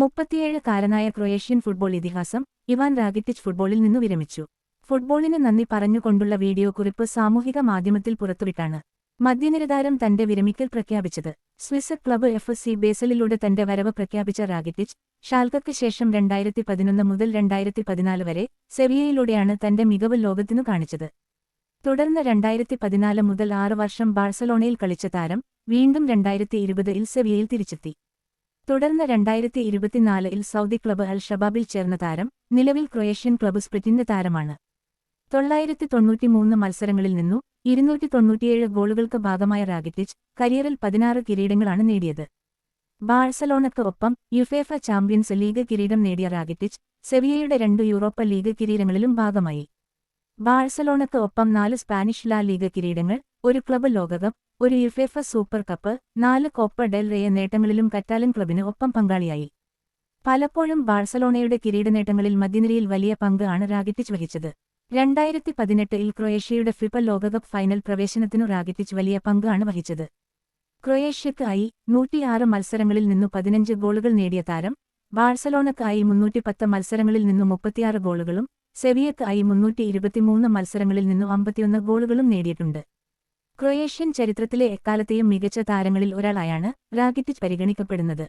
മുപ്പത്തിയേഴുകാരനായ Croatian football ഇതിഹാസം Ivan Rakitic ഫുട്ബോളിൽ നിന്നു വിരമിച്ചു. ഫുട്ബോളിന് നന്ദി പറഞ്ഞുകൊണ്ടുള്ള വീഡിയോ കുറിപ്പ് സാമൂഹിക മാധ്യമത്തിൽ പുറത്തുവിട്ടാണ്. മദ്യനിരതാരം തന്റെ വിരമിക്കൽ പ്രഖ്യാപിച്ചത്. സ്വിസ് ക്ലബ്ബ് എഫ് സി ബേസലിലൂടെ തന്റെ വരവ് പ്രഖ്യാപിച്ച റാഗിറ്റിച്ച് ഷാൽക്കയ്ക്ക് ശേഷം രണ്ടായിരത്തി പതിനൊന്ന് മുതൽ രണ്ടായിരത്തി പതിനാല് വരെ സെവിയയിലൂടെയാണ് തന്റെ മികവ് ലോകത്തിനു കാണിച്ചത്. തുടർന്ന് രണ്ടായിരത്തി പതിനാല് മുതൽ ആറ് വർഷം ബാഴ്സലോണയിൽ കളിച്ച താരം വീണ്ടും രണ്ടായിരത്തി ഇരുപതിൽ സെവിയയിൽ തിരിച്ചെത്തി. തുടർന്ന് രണ്ടായിരത്തി ഇരുപത്തിനാലിൽ സൗദി ക്ലബ് അൽ ഷബാബിൽ ചേർന്ന താരം നിലവിൽ ക്രൊയേഷ്യൻ ക്ലബ് സ്പ്രിറ്റിന്റെ താരമാണ്. തൊള്ളായിരത്തി തൊണ്ണൂറ്റിമൂന്ന് മത്സരങ്ങളിൽ നിന്നു ഇരുന്നൂറ്റി തൊണ്ണൂറ്റിയേഴ് ഗോളുകൾക്ക് ഭാഗമായ റാഗിറ്റിച്ച് കരിയറിൽ പതിനാറ് കിരീടങ്ങളാണ് നേടിയത്. ബാഴ്സലോണയ്ക്ക് ഒപ്പം യുഫേഫ ചാമ്പ്യൻസ് ലീഗ് കിരീടം നേടിയ റാഗിറ്റിച്ച് സെവിയയുടെ രണ്ട് യൂറോപ്പ ലീഗ് കിരീടങ്ങളിലും ഭാഗമായി. ബാഴ്സലോണയ്ക്ക് ഒപ്പം നാല് സ്പാനിഷ് ലാ ലീഗ് കിരീടങ്ങൾ ഒരു ക്ലബ്ബ് ലോകകപ്പ് ഒരു യുഫേഫ സൂപ്പർ കപ്പ് നാല് കോപ്പ ഡെൽ റേ നേട്ടങ്ങളിലും കറ്റാലൻ ക്ലബിന് ഒപ്പം പങ്കാളിയായി. പലപ്പോഴും ബാഴ്സലോണയുടെ കിരീടനേട്ടങ്ങളിൽ മധ്യനിരയിൽ വലിയ പങ്ക് ആണ് റാഗിറ്റിച്ച് വഹിച്ചത്. രണ്ടായിരത്തി പതിനെട്ടിൽ ക്രൊയേഷ്യയുടെ ഫിഫ ലോകകപ്പ് ഫൈനൽ പ്രവേശനത്തിനു റാഗിറ്റിച്ച് വലിയ പങ്ക് ആണ് വഹിച്ചത്. ക്രൊയേഷ്യക്കായി നൂറ്റിയാറ് മത്സരങ്ങളിൽ നിന്നു പതിനഞ്ച് ഗോളുകൾ നേടിയ താരം ബാഴ്സലോണക്കായി മുന്നൂറ്റിപ്പത്ത് മത്സരങ്ങളിൽ നിന്നു മുപ്പത്തിയാറ് ഗോളുകളും സെവിയക്കായി മുന്നൂറ്റി ഇരുപത്തിമൂന്ന് മത്സരങ്ങളിൽ നിന്നു അമ്പത്തിയൊന്ന് ഗോളുകളും നേടിയിട്ടുണ്ട്. ക്രൊയേഷ്യൻ ചരിത്രത്തിലെ എക്കാലത്തെയും മികച്ച താരങ്ങളിൽ ഒരാളായാണ് റാഗിറ്റിച്ച് പരിഗണിക്കപ്പെടുന്നത്.